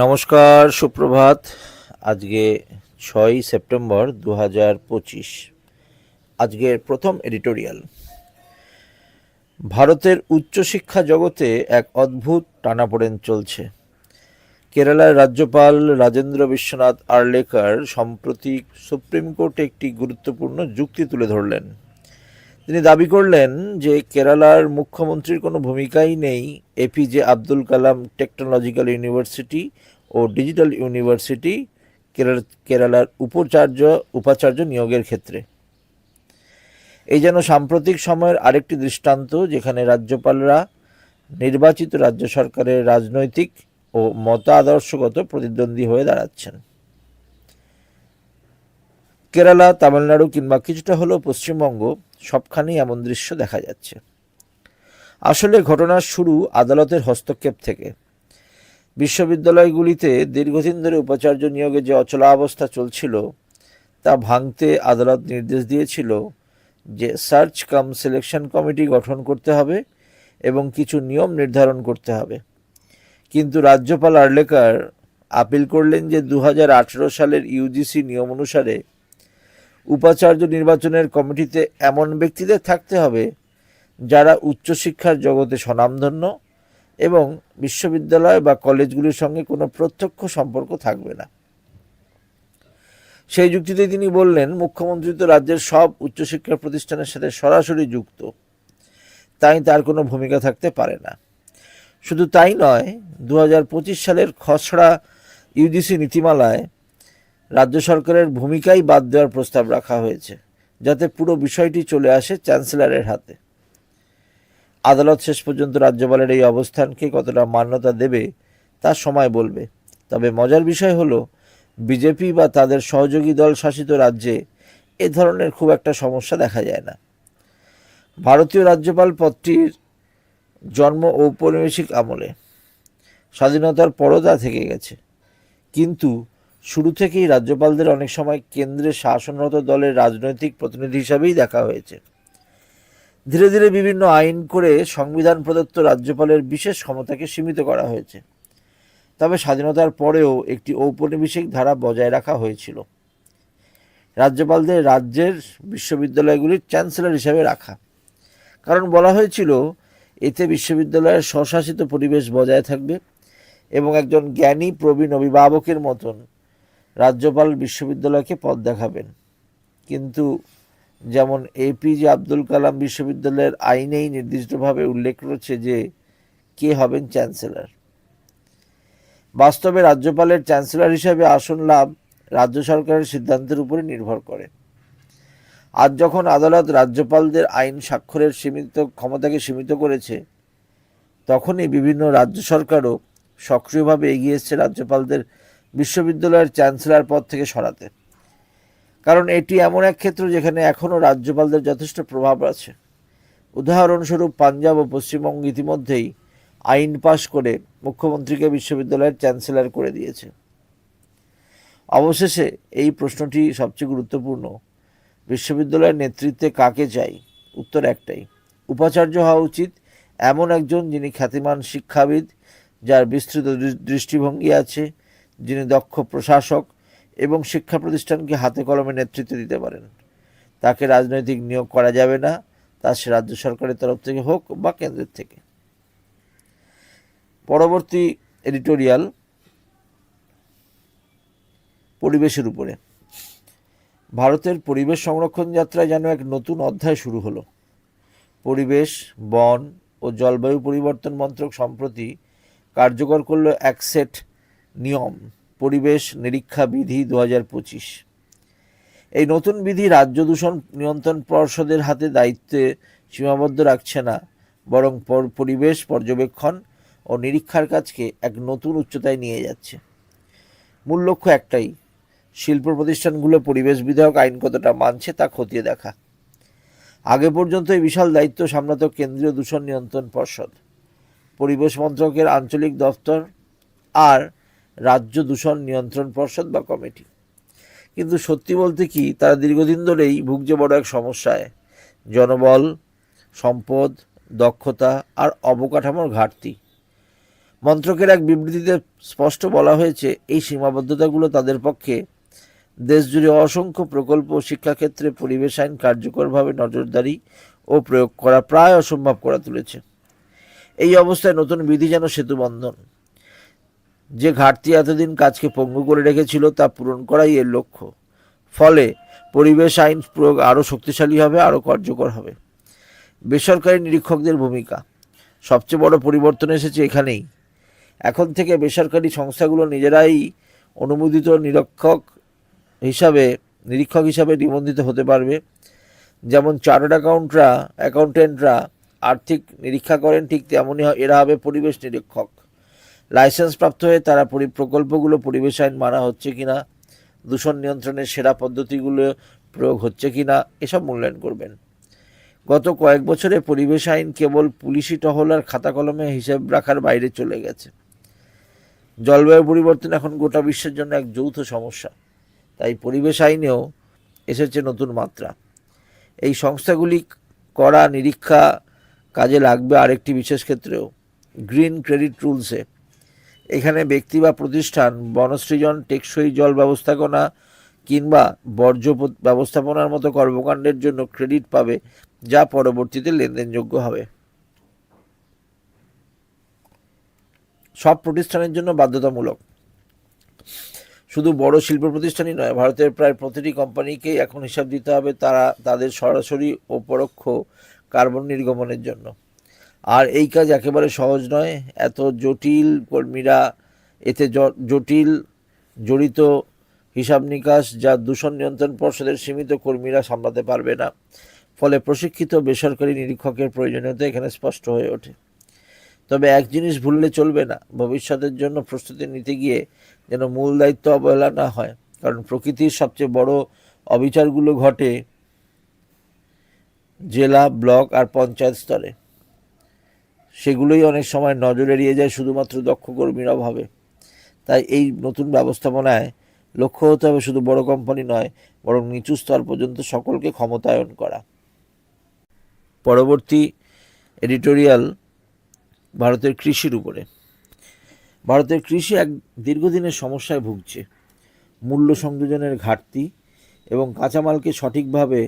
নমস্কার, সুপ্রভাত। আজকে ছয়ই সেপ্টেম্বর দু হাজার পঁচিশ। আজকের প্রথম এডিটোরিয়াল। ভারতের উচ্চশিক্ষা জগতে এক অদ্ভুত টানাপোড়েন চলছে। কেরালার রাজ্যপাল রাজেন্দ্র বিশ্বনাথ আর্লেকার সম্প্রতি সুপ্রিম কোর্টে একটি গুরুত্বপূর্ণ যুক্তি তুলে ধরলেন। তিনি দাবি করলেন যে কেরালার মুখ্যমন্ত্রীর কোনো ভূমিকাই নেই। APJ Abdul Kalam technological university ও ডিজিটাল ইউনিভার্সিটি কেরালা, কেরালার উপাচার্য উপাচার্য নিয়োগের ক্ষেত্রে। এই যেন সাম্প্রতিক সময়ের আরেকটি দৃষ্টান্ত যেখানে রাজ্যপালরা নির্বাচিত রাজ্য সরকারের রাজনৈতিক ও মতাদর্শগত প্রতিদ্বন্দ্বী হয়ে দাঁড়াচ্ছেন। কেরালা, তামিলনাড়ু কিংবা কিছুটা হলেও পশ্চিমবঙ্গ সবখানেই এমন দৃশ্য দেখা যাচ্ছে। আসলে ঘটনার শুরু আদালতের হস্তক্ষেপ থেকে। বিশ্ববিদ্যালয়গুলিতে দীর্ঘদিন ধরে উপাচার্য নিয়োগে যে অচলাবস্থা চলছিল, তা ভাঙতে আদালত নির্দেশ দিয়েছিল যে সার্চ কাম সিলেকশন কমিটি গঠন করতে হবে এবং কিছু নিয়ম নির্ধারণ করতে হবে। কিন্তু রাজ্যপাল আর্লেকার আপিল করলেন যে দু হাজার আঠেরো সালের ইউজিসি নিয়ম অনুসারে উপাচার্য নির্বাচনের কমিটিতে এমন ব্যক্তিদের থাকতে হবে যারা উচ্চশিক্ষার জগতে স্বনামধন্য এবং বিশ্ববিদ্যালয় বা কলেজগুলির সঙ্গে কোনো প্রত্যক্ষ সম্পর্ক থাকবে না। সেই যুক্তিতে তিনি বললেন, মুখ্যমন্ত্রী তো রাজ্যের সব উচ্চশিক্ষা প্রতিষ্ঠানের সাথে সরাসরি যুক্ত। তাই তার কোনো ভূমিকা থাকতে পারে না। শুধু তাই নয় দু সালের খসড়া ইউজিসি নীতিমালায় রাজ্য সরকারের ভূমিকাই বাদ দেওয়ার প্রস্তাব রাখা হয়েছে, যাতে পুরো বিষয়টি চলে আসে চ্যান্সেলরের হাতে। আদালত শেষ পর্যন্ত রাজ্যপালের এই অবস্থানকে কতটা মান্যতা দেবে, তা সময় বলবে। তবে মজার বিষয় হলো, বিজেপি বা তাদের সহযোগী দল শাসিত রাজ্যে এ ধরনের খুব একটা সমস্যা দেখা যায় না। ভারতীয় রাজ্যপাল পদটির জন্ম ঔপনিবেশিক আমলে। স্বাধীনতার পরও তা থেকে গেছে। কিন্তু শুরু থেকেই রাজ্যপালদের অনেক সময় কেন্দ্রের শাসনরত দলের রাজনৈতিক প্রতিনিধি হিসাবেই দেখা হয়েছে। ধীরে ধীরে বিভিন্ন আইন করে সংবিধান প্রদত্ত রাজ্যপালের বিশেষ ক্ষমতাকে সীমিত করা হয়েছে। তবে স্বাধীনতার পরেও একটি ঔপনিবেশিক ধারা বজায় রাখা হয়েছিল। রাজ্যপালদের রাজ্যের বিশ্ববিদ্যালয়গুলির চ্যান্সেলর হিসাবে রাখা। কারণ বলা হয়েছিল, এতে বিশ্ববিদ্যালয়ের স্বশাসিত পরিবেশ বজায় থাকবে এবং একজন জ্ঞানী প্রবীণ অভিভাবকের মতন রাজ্যপাল বিশ্ববিদ্যালয়কে পথ দেখাবেন। কিন্তু যেমন এপিজে আব্দুল কালাম বিশ্ববিদ্যালয়ের আইনেই নির্দিষ্টভাবে উল্লেখ রয়েছে যে কে হবেন চ্যান্সেলর। বাস্তবে রাজ্যপালের চ্যান্সেলর হিসাবে আসন লাভ রাজ্য সরকারের সিদ্ধান্তের উপরে নির্ভর করে। আজ যখন আদালত রাজ্যপালদের আইন স্বাক্ষরের সীমিত ক্ষমতাকে সীমিত করেছে, তখনই বিভিন্ন রাজ্য সরকারও সক্রিয়ভাবে এগিয়ে এসছে রাজ্যপালদের বিশ্ববিদ্যালয়ের চ্যান্সেলর পদ থেকে সরাতে। কারণ এটি এমন এক ক্ষেত্র যেখানে এখনও রাজ্যপালদের যথেষ্ট প্রভাব আছে। উদাহরণস্বরূপ পাঞ্জাব ও পশ্চিমবঙ্গ ইতিমধ্যেই আইন পাশ করে মুখ্যমন্ত্রীকে বিশ্ববিদ্যালয়ের চ্যান্সেলর করে দিয়েছে। অবশেষে এই প্রশ্নটি সবচেয়ে গুরুত্বপূর্ণ, বিশ্ববিদ্যালয়ের নেতৃত্বে কাকে চাই? উত্তর একটাই, উপাচার্য হওয়া উচিত এমন একজন যিনি খ্যাতিমান শিক্ষাবিদ যার বিস্তৃত দৃষ্টিভঙ্গি আছে যিনি দক্ষ প্রশাসক এবং শিক্ষা প্রতিষ্ঠানকে হাতে কলমে নেতৃত্ব দিতে পারেন। তাকে রাজনৈতিক নিয়োগ করা যাবে না, তা সে রাজ্য সরকারের তরফ থেকে হোক বা কেন্দ্রের থেকে। পরবর্তী এডিটোরিয়াল পরিবেশের উপরে। ভারতের পরিবেশ সংরক্ষণ যাত্রায় যেন এক নতুন অধ্যায় শুরু হলো। পরিবেশ, বন ও জলবায়ু পরিবর্তন মন্ত্রক সম্প্রতি কার্যকর করল এক সেট নিয়ম, পরিবেশ নিরীক্ষা বিধি দু পঁচিশ। এই নতুন বিধি রাজ্য দূষণ নিয়ন্ত্রণ পর্ষদের হাতে দায়িত্বে সীমাবদ্ধ রাখছে না, বরং পরিবেশ পর্যবেক্ষণ ও নিরীক্ষার কাজকে এক নতুন উচ্চতায় নিয়ে যাচ্ছে। মূল লক্ষ্য একটাই, শিল্প প্রতিষ্ঠানগুলো পরিবেশ বিধায়ক আইন কতটা মানছে তা খতিয়ে দেখা। আগে পর্যন্ত এই বিশাল দায়িত্ব সামলাত কেন্দ্রীয় দূষণ নিয়ন্ত্রণ পর্ষদ, পরিবেশ মন্ত্রকের আঞ্চলিক দফতর আর রাজ্য দূষণ নিয়ন্ত্রণ পর্ষদ বা কমিটি। কিন্তু সত্যি বলতে কি, তারা দীর্ঘদিন ধরেই ভুগছে বড় এক সমস্যায়। জনবল, সম্পদ, দক্ষতা আর অবকাঠামোর ঘাটতি। মন্ত্রকের এক বিবৃতিতে স্পষ্ট বলা হয়েছে, এই সীমাবদ্ধতাগুলো তাদের পক্ষে দেশজুড়ে অসংখ্য প্রকল্প শিক্ষাক্ষেত্রে পরিবেশ আইন কার্যকরভাবে নজরদারি ও প্রয়োগ করা প্রায় অসম্ভব করা তুলেছে। এই অবস্থায় নতুন বিধি যেন সেতুবন্ধন। যে ঘাটতি এতদিন কাজকে পঙ্গু করে রেখেছিল তা পূরণ করাই এর লক্ষ্য। ফলে পরিবেশ আইন প্রয়োগ আরও শক্তিশালী হবে, আরও কার্যকর হবে। বেসরকারি নিরীক্ষকদের ভূমিকা। সবচেয়ে বড় পরিবর্তন এসেছে এখানেই। এখন থেকে বেসরকারি সংস্থাগুলো নিজেরাই অনুমোদিত নিরীক্ষক হিসাবে নিরীক্ষক হিসাবে নিবন্ধিত হতে পারবে। যেমন চার্টার্ড অ্যাকাউন্টরা, অ্যাকাউন্টেন্টরা আর্থিক নিরীক্ষা করেন, ঠিক তেমনই এরা হবে পরিবেশ নিরীক্ষক। লাইসেন্স প্রাপ্ত হয়ে তারা পরি- প্রকল্পগুলো পরিবেশ আইন মানা হচ্ছে কি না দূষণ নিয়ন্ত্রণের সেরা পদ্ধতিগুলো প্রয়োগ হচ্ছে কি না এসব মূল্যায়ন করবেন। গত কয়েক বছরে পরিবেশ আইন কেবল পুলিশি টহল আর খাতা কলমে হিসাব রাখার বাইরে চলে গেছে। জলবায়ু পরিবর্তন এখন গোটা বিশ্বের জন্য এক যৌথ সমস্যা। তাই পরিবেশ আইনেও এসেছে নতুন মাত্রা। এই সংস্থাগুলি করা নিরীক্ষা কাজে লাগবে আরেকটি বিশেষ ক্ষেত্রেও। গ্রিন ক্রেডিট রুলসে এখানে ব্যক্তি বা প্রতিষ্ঠান, বনসৃজন, টেকসই জল ব্যবস্থাপনা কিংবা বর্জ্য ব্যবস্থাপনার মতো কর্মকাণ্ডের জন্য ক্রেডিট পাবে, যা পরবর্তীতে লেনদেনযোগ্য হবে। সব প্রতিষ্ঠানের জন্য বাধ্যতামূলক। শুধু বড় শিল্প প্রতিষ্ঠানই নয়, ভারতের প্রায় প্রতিটি কোম্পানিকেই এখন হিসাব দিতে হবে তারা, তাদের সরাসরি ও পরোক্ষ কার্বন নির্গমনের জন্য। আর এই কাজ একেবারে সহজ নয়। এত জটিল কর্মীরা, এতে জটিল, জড়িত হিসাব নিকাশ যা দূষণ নিয়ন্ত্রণ পর্ষদের সীমিত কর্মীরা সামলাতে পারবে না। ফলে প্রশিক্ষিত বেসরকারি নিরীক্ষকের প্রয়োজনীয়তা এখানে স্পষ্ট হয়ে ওঠে। তবে এক জিনিস ভুললে চলবে না। ভবিষ্যতের জন্য প্রস্তুতি নিতে গিয়ে যেন মূল দায়িত্ব অবহেলা না হয়। কারণ প্রকৃতির সবচেয়ে বড় অবিচারগুলো ঘটে জেলা, ব্লক আর পঞ্চায়েত স্তরে। সেগুলোই অনেক সময় নজর এড়িয়ে যায় শুধুমাত্র দক্ষ কর্মীর অভাবে তাই এই নতুন ব্যবস্থাপনায় লক্ষ্য হতে হবে শুধু বড় কোম্পানি নয়, বরং নিচু স্তর পর্যন্ত সকলকে ক্ষমতায়ন করা। পরবর্তী এডিটোরিয়াল ভারতের কৃষির উপরে। ভারতের কৃষি এক দীর্ঘদিনের সমস্যায় ভুগছে। মূল্য সংযোজনের ঘাটতি এবং কাঁচামালকে সঠিকভাবে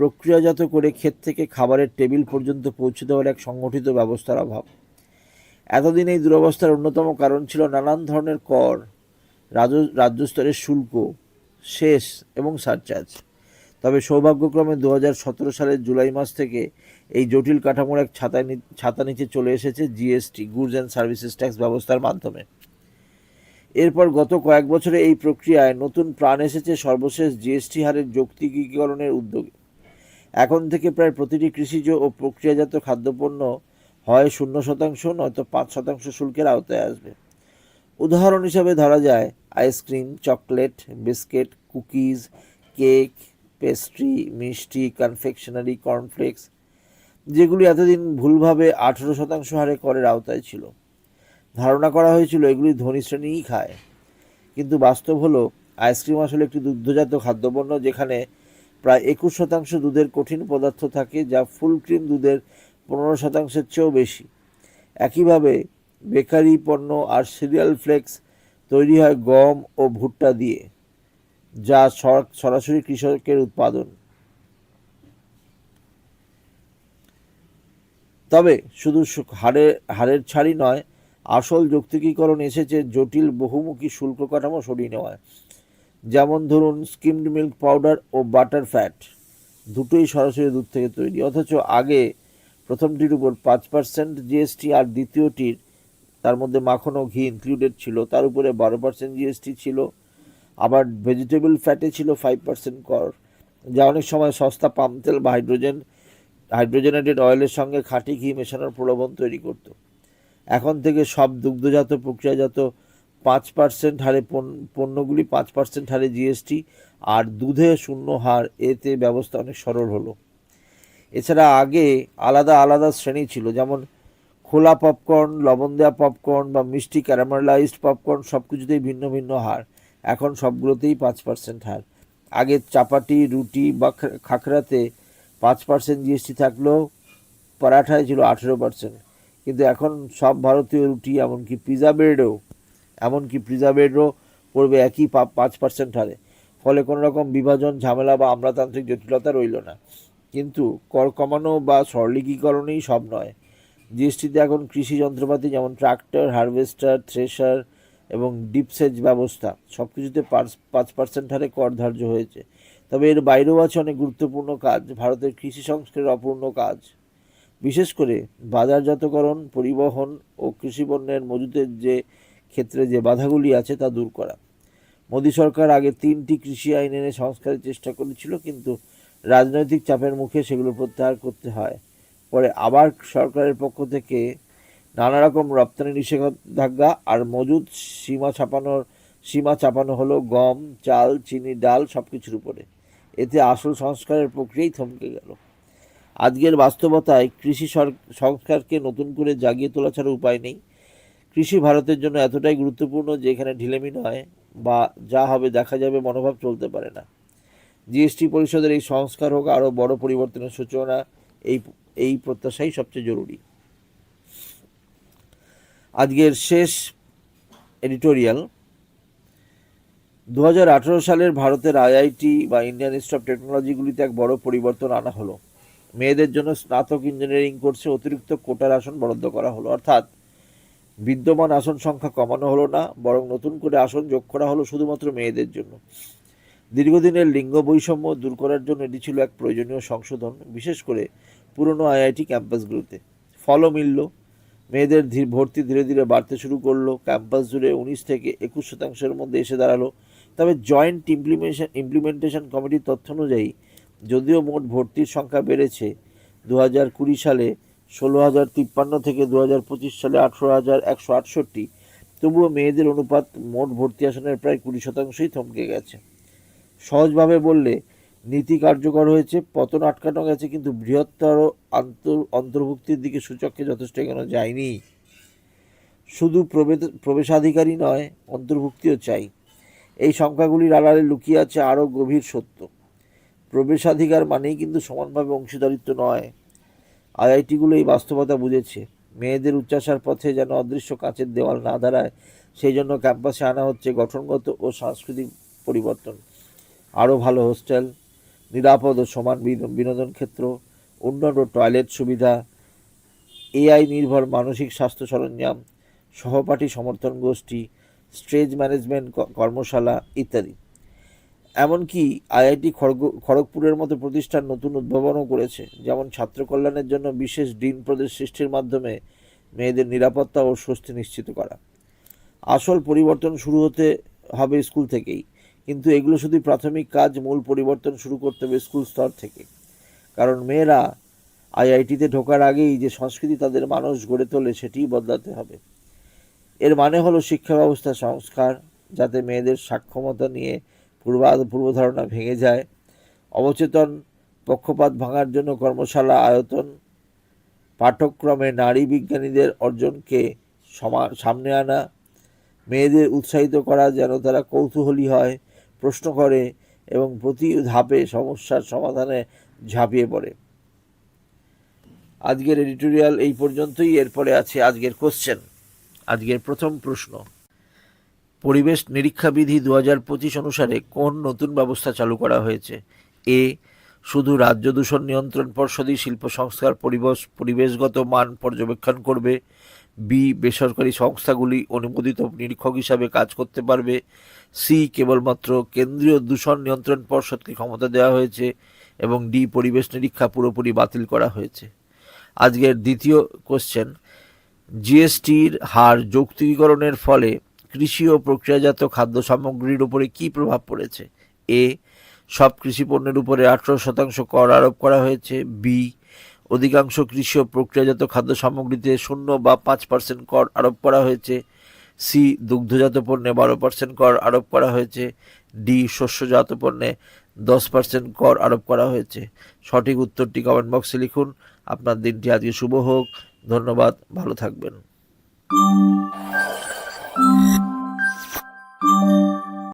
প্রক্রিয়াজাত করে ক্ষেত থেকে খাবারের টেবিল পর্যন্ত পৌঁছে দেওয়ার এক সংগঠিত ব্যবস্থার অভাব। এতদিন এই দুরবস্থার অন্যতম কারণ ছিল নানান ধরনের কর রাজ্য রাজ্য স্তরের শুল্ক শেষ এবং সারচার্জ। তবে সৌভাগ্যক্রমে দু হাজার সতেরো সালের জুলাই মাস থেকে এই জটিল কাঠামোর এক ছাতা ছাতা নিচে চলে এসেছে GST, goods and services tax ব্যবস্থার মাধ্যমে। এরপর গত কয়েক বছরে এই প্রক্রিয়ায় নতুন প্রাণ এসেছে সর্বশেষ জিএসটি হারের যৌক্তিকীকরণের উদ্যোগে। এখন থেকে প্রায় প্রতিটি কৃষিজ ও প্রক্রিয়াজাত খাদ্যপণ্য হয় শূন্য শতাংশ, নয়তো পাঁচ শতাংশ শুল্কের আওতায় আসবে। উদাহরণ হিসাবে ধরা যায়, ice cream, chocolate, biscuit, cookies, cake, pastry, মিষ্টি, কনফেকশনারি, কর্নফ্লেক্স, যেগুলি এতদিন ভুলভাবে আঠেরো শতাংশ হারে করের আওতায় ছিল। ধারণা করা হয়েছিল এগুলি ধনী শ্রেণীই খায়। কিন্তু বাস্তব হলো, আইসক্রিম আসলে একটি দুগ্ধজাত খাদ্যপণ্য যেখানে প্রায় একুশ শতাংশ দুধের কঠিন পদার্থ থাকে, যা ফুল ক্রিম দুধের পনেরো শতাংশের চেয়েও বেশি। একইভাবে বেকারি পণ্য আর সিরিয়াল ফ্লেক্স তৈরি হয় গম ও ভুট্টা দিয়ে, যা সর- সরাসরি কৃষকের উৎপাদন। তবে শুধু সু- হারের ছাড়ই নয়, আসল যৌক্তিকীকরণ এসেছে জটিল বহুমুখী শুল্ক কাঠামো সরিয়ে নেওয়ায়। যেমন ধরুন স্কিমড মিল্ক পাউডার ও বাটার ফ্যাট দুটোই সরাসরি দুধ থেকে তৈরি। অথচ আগে প্রথমটির উপর পাঁচ পার্সেন্ট জিএসটি আর দ্বিতীয়টির তার মধ্যে মাখন ও ঘি ইনক্লুডেড ছিল। তার উপরে বারো পার্সেন্ট জিএসটি ছিল, আবার ভেজিটেবল ফ্যাটে ছিল ফাইভ পার্সেন্ট কর, যা অনেক সময় সস্তা পাম তেল বা হাইড্রোজেন হাইড্রোজেনেটেড অয়েলের সঙ্গে খাঁটি ঘি মেশানোর প্রলোভন তৈরি করত। এখন থেকে সব দুগ্ধজাত, প্রক্রিয়াজাত পাঁচ পার্সেন্ট হারে পণ্যগুলি পাঁচ পার্সেন্ট হারে জিএসটি আর দুধে শূন্য হার এতে ব্যবস্থা অনেক সরল হলো। এছাড়া আগে আলাদা আলাদা শ্রেণি ছিল, যেমন খোলা পপকর্ন লবণ দেওয়া পপকর্ন বা মিষ্টি ক্যারামেলাইজড পপকর্ন সব কিছুতেই ভিন্ন ভিন্ন হার। এখন সবগুলোতেই পাঁচ পার্সেন্ট হার। আগে চাপাটি, রুটি বা খাখরাতে পাঁচ পার্সেন্ট জিএসটি থাকলেও পরাঠায় ছিল আঠেরো পার্সেন্ট কিন্তু এখন সব ভারতীয় রুটি, এমনকি পিজা ব্রেডও এমনকি পিজা ব্রেডও পড়বে একই পাঁচ পার্সেন্ট হারে। ফলে কোনো রকম বিভাজন, ঝামেলা বা আমলাতান্ত্রিক জটিলতা রইল না। কিন্তু কর কমানো বা সরলীকরণেই সব নয়। জিএসটিতে এখন কৃষি যন্ত্রপাতি যেমন ট্রাক্টর হারভেস্টার থ্রেশার এবং ডিপসেজ ব্যবস্থা সব কিছুতে পাঁচ পার্সেন্ট হারে কর ধার্য হয়েছে। তবে এর বাইরেও আছে অনেক গুরুত্বপূর্ণ কাজ, ভারতের কৃষি সংস্কারের অপূর্ণ কাজ। বিশেষ করে বাজারজাতকরণ, পরিবহন ও কৃষি পণ্যের মজুতের যে ক্ষেত্রে যে বাধাগুলি আছে তা দূর করা। মোদী সরকার আগে তিনটি কৃষি আইন এনে সংস্কারের চেষ্টা করেছিল, কিন্তু রাজনৈতিক চাপের মুখে সেগুলো প্রত্যাহার করতে হয়। পরে আবার সরকারের পক্ষ থেকে নানা রকম রপ্তানি নিষেধাজ্ঞা আর মজুদ সীমা ছাপানোর সীমা চাপানো হলো গম, চাল, চিনি, ডাল সব কিছুর উপরে। এতে আসল সংস্কারের প্রক্রিয়াই থমকে গেল। আজকের বাস্তবতায় কৃষি সংস্কারকে নতুন করে জাগিয়ে তোলা ছাড়া উপায় নেই। কৃষি ভারতের জন্য এতটাই গুরুত্বপূর্ণ যে এখানে ঢিলেমি নয় বা যা হবে দেখা যাবে মনোভাব চলতে পারে না। জিএসটি পরিষদের এই সংস্কার হোক, আরও বড় পরিবর্তনের সূচনা, এই এই প্রত্যাশাই সবচেয়ে জরুরি। আজকের শেষ এডিটোরিয়াল। দু হাজার আঠেরো সালের ভারতের আইআইটি বা ইন্ডিয়ান ইনস্টিটিউট অফ টেকনোলজিগুলিতে এক বড় পরিবর্তন আনা হলো। মেয়েদের জন্য স্নাতক ইঞ্জিনিয়ারিং কোর্সে অতিরিক্ত কোটার আসন বরাদ্দ করা হলো। অর্থাৎ বিদ্যমান আসন সংখ্যা কমানো হলো না, বরং নতুন করে আসন যোগ করা হলো শুধুমাত্র মেয়েদের জন্য। দীর্ঘদিনের লিঙ্গ বৈষম্য দূর করার জন্য এটি ছিল এক প্রয়োজনীয় সংশোধন, বিশেষ করে পুরনো আইআইটি ক্যাম্পাসগুলোতে। ফলও মিলল, মেয়েদের ভর্তি ধীরে ধীরে বাড়তে শুরু করল, ক্যাম্পাস জুড়ে উনিশ থেকে একুশ শতাংশের মধ্যে এসে দাঁড়াল। তবে জয়েন্ট ইমপ্লিমেশন ইমপ্লিমেন্টেশন কমিটির তথ্য অনুযায়ী, যদিও মোট ভর্তির সংখ্যা বেড়েছে দু হাজার কুড়ি সালে ষোলো হাজার তিপ্পান্ন থেকে দু হাজার পঁচিশ সালে আঠেরো হাজার একশো আটষট্টি। তবুও মেয়েদের অনুপাত মোট ভর্তি আসনের প্রায় কুড়ি শতাংশই থমকে গেছে। সহজভাবে বললে, নীতি কার্যকর হয়েছে, পতন আটকানো গেছে, কিন্তু বৃহত্তর অন্তর্ভুক্তির দিকে সূচককে যথেষ্ট এগোনো যায়নি। শুধু প্রবে- প্রবেশাধিকারী নয়, অন্তর্ভুক্তিও চাই। এই সংখ্যাগুলির আড়ালে লুকিয়ে আছে আরও গভীর সত্য। প্রবেশাধিকার মানেই কিন্তু সমানভাবে অংশীদারিত্ব নয়। আইআইটিগুলো এই বাস্তবতা বুঝেছে। মেয়েদের উচ্চাসার পথে যেন অদৃশ্য কাঁচের দেওয়াল না দাঁড়ায়, সেই জন্য ক্যাম্পাসে আনা হচ্ছে গঠনগত ও সাংস্কৃতিক পরিবর্তন। আরও ভালো হোস্টেল, নিরাপদ ও সমান বিনো- বিনোদন ক্ষেত্র, উন্নত টয়লেট সুবিধা, এআই নির্ভর মানসিক স্বাস্থ্য সরঞ্জাম, সহপাঠী সমর্থন গোষ্ঠী স্ট্রেজ ম্যানেজমেন্ট কর্মশালা ইত্যাদি। এমনকি আইআইটি খড়গ, খড়গপুরের মতো প্রতিষ্ঠান নতুন উদ্ভাবনও করেছে। যেমন ছাত্র কল্যাণের জন্য বিশেষ ডিন প্রদেশ সৃষ্টির মাধ্যমে মেয়েদের নিরাপত্তা ও স্বস্তি নিশ্চিত করা। আসল পরিবর্তন শুরু হতে হবে স্কুল থেকেই। কিন্তু এগুলো শুধু প্রাথমিক কাজ, মূল পরিবর্তন শুরু করতে হবে স্কুল স্তর থেকে। কারণ মেয়েরা আইআইটিতে ঢোকার আগেই যে সংস্কৃতি তাদের মানুষ গড়ে তোলে সেটিই বদলাতে হবে। এর মানে হলো শিক্ষা ব্যবস্থা সংস্কার, যাতে মেয়েদের সাক্ষমতা নিয়ে পূর্বা, পূর্বধারণা ভেঙে যায়। অবচেতন পক্ষপাত ভাঙার জন্য কর্মশালা, আয়তন, পাঠ্যক্রমে নারী বিজ্ঞানীদের অর্জনকে সমা, সামনে আনা, মেয়েদের উৎসাহিত করা যেন তারা কৌতূহলী হয়, প্রশ্ন করে এবং প্রতি ধাপে সমস্যার সমাধানে ঝাঁপিয়ে পড়ে। আজকের এডিটোরিয়াল এই পর্যন্তই। এরপরে আছে আজকের কোশ্চেন আজকের প্রথম প্রশ্ন। পরিবেশ নিরীক্ষা বিধি দু হাজার পঁচিশ অনুসারে কোন নতুন ব্যবস্থা চালু করা হয়েছে? এ, শুধু রাজ্য দূষণ নিয়ন্ত্রণ পর্ষদই শিল্প সংস্কার পরিবেশ পরিবেশগত মান পর্যবেক্ষণ করবে। বি, বেসরকারি সংস্থাগুলি অনুমোদিত নিরীক্ষক হিসাবে কাজ করতে পারবে। সি, কেবলমাত্র কেন্দ্রীয় দূষণ নিয়ন্ত্রণ পর্ষদকে ক্ষমতা দেওয়া হয়েছে এবং ডি, পরিবেশ নিরীক্ষা পুরোপুরি বাতিল করা হয়েছে। আজকের দ্বিতীয় কোশ্চেন জিএসটির হার যৌক্তিকীকরণের ফলে কৃষি ও প্রক্রিয়াজাত খাদ্য সামগ্রীর উপরে কী প্রভাব পড়েছে? এ, সব কৃষি পণ্যের উপরে আঠারো শতাংশ কর আরোপ করা হয়েছে। বি, অধিকাংশ কৃষি ও প্রক্রিয়াজাত খাদ্য সামগ্রীতে শূন্য বা পাঁচ পার্সেন্ট কর আরোপ করা হয়েছে। সি, দুগ্ধজাত পণ্যে বারো পার্সেন্ট কর আরোপ করা হয়েছে। ডি, শস্যজাত পণ্যে দশ পার্সেন্ট কর আরোপ করা হয়েছে। সঠিক উত্তরটি কমেন্ট বক্সে লিখুন। আপনার দিনটি আজকে শুভ হোক। ধন্যবাদ। ভালো থাকবেন। Thank you.